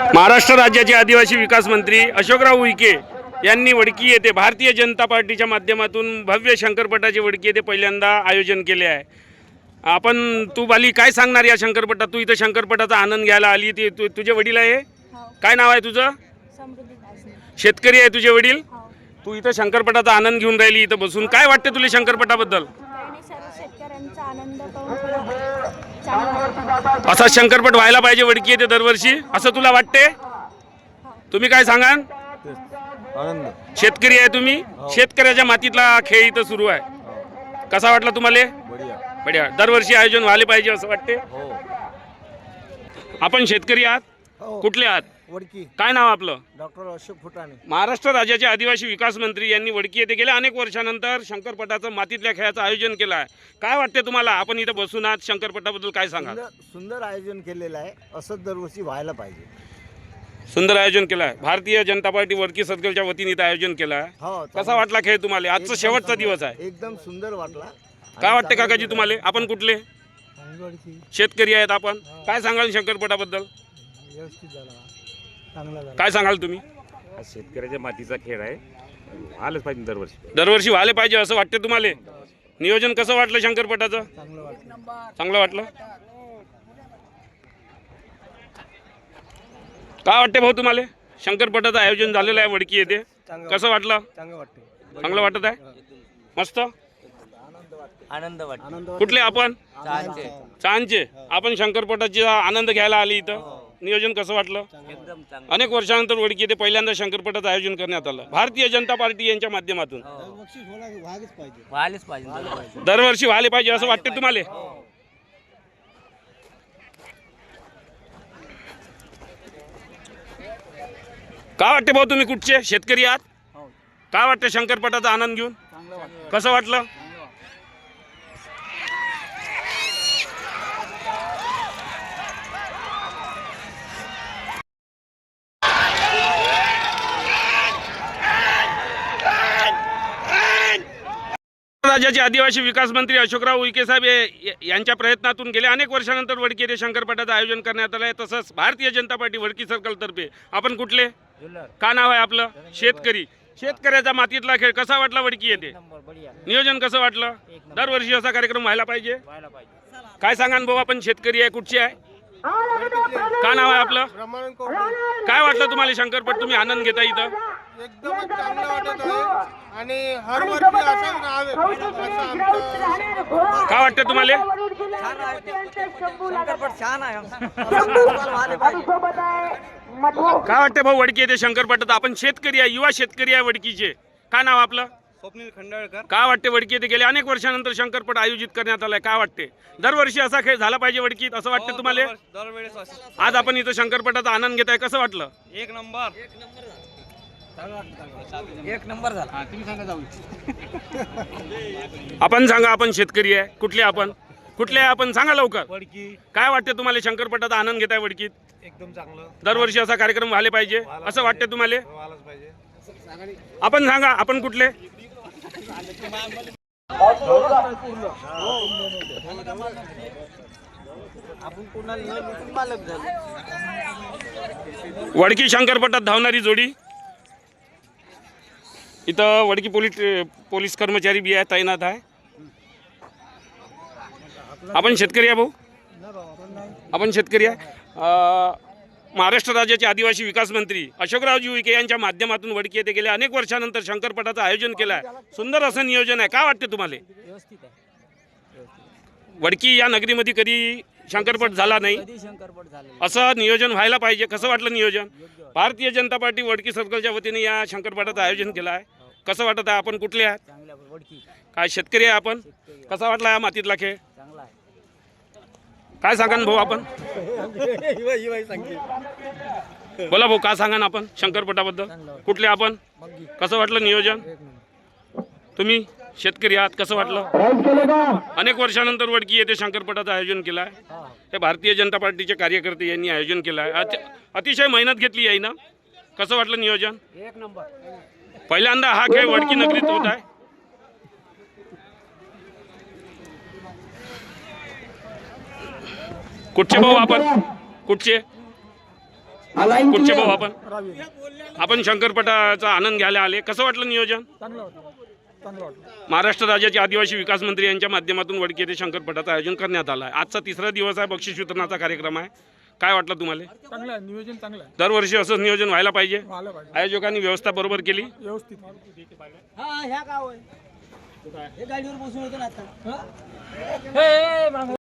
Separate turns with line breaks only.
महाराष्ट्र राज्याचे आदिवासी विकास मंत्री अशोकराव उईके यांनी वडकी येथे भारतीय जनता पार्टीच्या माध्यमातून भव्य शंकरपटाचे वडकी येथे पहिल्यांदा आयोजन केले आहे. आपण तू बाली काय सांगणार या शंकरपटात? तू इथं शंकरपटाचा आनंद घ्यायला आली ते तू तुझे वडील आहे
हो?
काय नाव आहे तुझं? शेतकरी आहे तुझे वडील?
हो.
तू इथं शंकरपटाचा आनंद घेऊन राहिली इथं बसून. काय वाटते तुला शंकरपटाबद्दल? असा शंकरपट व्हायला पाहिजे वडकी येते दरवर्षी असं तुला वाटते तुम्ही काय सांगाल? शेतकरी आहे तुम्ही? शेतकऱ्याच्या मातीतला खेळ इथं सुरू आहे. कसा वाटला तुम्हाला?
बढिया.
बढिया. दरवर्षी आयोजन व्हायला पाहिजे असं वाटते
हो.
आपण शेतकरी आहात.
हो.
कुठले आहात?
वडकी.
काय नाव आपलं?
डॉक्टर अशोक फुटाणे.
महाराष्ट्र राज्याचे आदिवासी विकास मंत्री यांनी वडकी येथे गेल्या अनेक वर्षानंतर शंकरपटाचं मातीतल्या खेळाचं आयोजन केलं आहे. काय वाटते तुम्हाला? आपण इथं बसून आहात. शंकरपटाबद्दल काय सांगा
सुंदर सुंदर आयोजन केलेलं आहे. असंच दरवर्षी व्हायला पाहिजे.
सुंदर आयोजन केलं आहे. भारतीय जनता पार्टी वडकी सर्कलच्या वतीने इथं आयोजन केलं आहे.
हो
कसा वाटला खेळ तुम्हाला? आजचा शेवटचा दिवस आहे.
एकदम सुंदर वाटला.
काय वाटते काकाजी तुम्हाला? आपण कुठले? शेतकरी आहेत आपण. काय सांगाल शंकरपटाबद्दल?
व्यवस्थित झाला. चांगला झाला.
काय सांगाल तुम्ही?
हा शेतकऱ्याच्या मातीचा खेळ आहे. आलंच पाहिजे दरवर्षी.
दरवर्षी व्हायला पाहिजे असं वाटते तुम्हाला? नियोजन कसं वाटलं शंकरपटाचं
चांगलं वाटलं.
चांगलं वाटलं? काय वाटते भाऊ तुम्हाला? शंकरपटाचं आयोजन झालेलं आहे वडकी येथे. कसं वाटलं.
चांगलं वाटते
चांगलं वाटत आहे? मस्त?
आनंद वाटतो आनंद
कुठले आपण? चांदचे. आपण शंकरपटाचा आनंद घ्यायला आले इथं. नियोजन कसं वाटलं?
एकदम चांगलं.
अनेक वर्षानंतर वडकी येथे पहिल्यांदा शंकरपटाचं आयोजन करण्यात आलं. भारतीय जनता पार्टी यांच्या माध्यमातून.
व्हायलाच पाहिजे.
दरवर्षी व्हायला पाहिजे असं वाटते तुम्हाला? काय वाटते भाऊ तुम्ही कुठचे? शेतकरी आहात? काय वाटते शंकरपटाचा आनंद घेऊन? कसं वाटलं? राज्याचे आदिवासी विकास मंत्री अशोकराव उईके साहेब हे- यांच्या प्रयत्नातून गेल्या अनेक वर्षानंतर वडकी येथे शंकरपटाचं आयोजन करण्यात आलं आहे तसंच भारतीय जनता पार्टी वडकी सर्कलतर्फे आपण कुठले? का नाव आहे आपलं? शेतकरी. शेतकऱ्याचा मातीतला खेळ कसा वाटला वडकी येते नियोजन कसं वाटलं? दरवर्षी असा कार्यक्रम व्हायला पाहिजे? काय सांगा भाऊ आपण? शेतकरी आहे कुठचे आहे? का नाव आहे आपलं? काय वाटलं तुम्हाला शंकरपट? तुम्ही आनंद घेता इथं?
एकदमच चांगलं वाटत आहे. आणि हर वर्षी असंच राहावे. असं आमचं
काय वाटतं तुम्हाला?
शंकरपट छान आहे
काय वाटतं भाऊ वडकी येते शंकरपटात? आपण शेतकरी आहे युवा शेतकरी आहे वडकीचे. काय नाव आपलं?
स्वप्नील खंडाळकर.
काय वाटते वडकी येथे गेले? अनेक वर्षानंतर शंकरपट आयोजित करण्यात आलाय. काय वाटते? दरवर्षी असा खेळ झाला पाहिजे वडकीत असं वाटतं तुम्हाला?
दरवेळेस असं.
आज आपण इथं शंकरपटाचा आनंद घेताय. कसं वाटलं?
एक नंबर.
एक नंबर झाला.
आपण सांगा आपण शेतकरी आहे. कुठले आपण? कुठले आहे आपण? सांगा लवकर.
वडकी.
काय वाटते तुम्हाला शंकरपटाचा आनंद घेताय वडकीत?
एकदम चांगलं.
दरवर्षी असा कार्यक्रम व्हायला पाहिजे? असं वाटते तुम्हाला?
व्हायलाच पाहिजे.
आपण सांगा आपण कुठले? वडकी शंकरपटात धावणारी जोडी. इथं वडकी पोलीस पोलीस कर्मचारी बी आहे तैनात आहे. आपण शेतकरी आहे भाऊ? आपण शेतकरी आहे. महाराष्ट्र राज्याचे आदिवासी विकास मंत्री अशोकरावजी उईके यांच्या माध्यमातून वडकी येथे गेल्या अनेक वर्षानंतर शंकरपटाचं आयोजन केलं आहे सुंदर असं नियोजन आहे. काय वाटते तुम्हाला? वडकी या नगरीमध्ये कधी शंकरपट झाला नाही? असं नियोजन व्हायला पाहिजे. कसं वाटलं नियोजन? भारतीय जनता पार्टी वडकी सर्कलच्या वतीने या शंकरपटाचं आयोजन केलं आहे. कसं वाटत? आहे आपण कुठले आहात? काय शेतकरी आहे आपण? कसा वाटला हा मातीतला खेळ?
चांगला आहे.
काय सांगा ना भाऊ आपण? बोला भाऊ काय सांगा ना आपण शंकरपटाबद्दल? कुठले आपण? कसं वाटलं नियोजन? तुम्ही शेतकरी आहात कसं वाटलं? अनेक वर्षानंतर वडकी येथे शंकरपटाचं आयोजन केलं आहे हे भारतीय जनता पार्टीचे कार्यकर्ते यांनी आयोजन केलं आहे अति- अतिशय मेहनत घेतली आहे ना? कसं वाटलं नियोजन?
एक नंबर.
पहिल्यांदा हा खेळ वडकी नगरीत होत आहे. कुठचे भाऊ आपण? कुठचे? कुठचे भाऊ आपण? आपण शंकरपटाचा आनंद घ्यायला आले. कसं वाटलं नियोजन? महाराष्ट्र राज्याचे आदिवासी विकास मंत्री यांच्या माध्यमातून वडकी येथे शंकरपटाचं आयोजन करण्यात आलं आहे. आजचा तिसरा दिवस आहे बक्षीस वितरणाचा कार्यक्रम आहे. काय वाटलं तुम्हाला?
नियोजन चांगलं
दरवर्षी असंच नियोजन व्हायला पाहिजे.
व्हायला पाहिजे.
आयोजकांनी व्यवस्था बरोबर केली.
व्यवस्थित.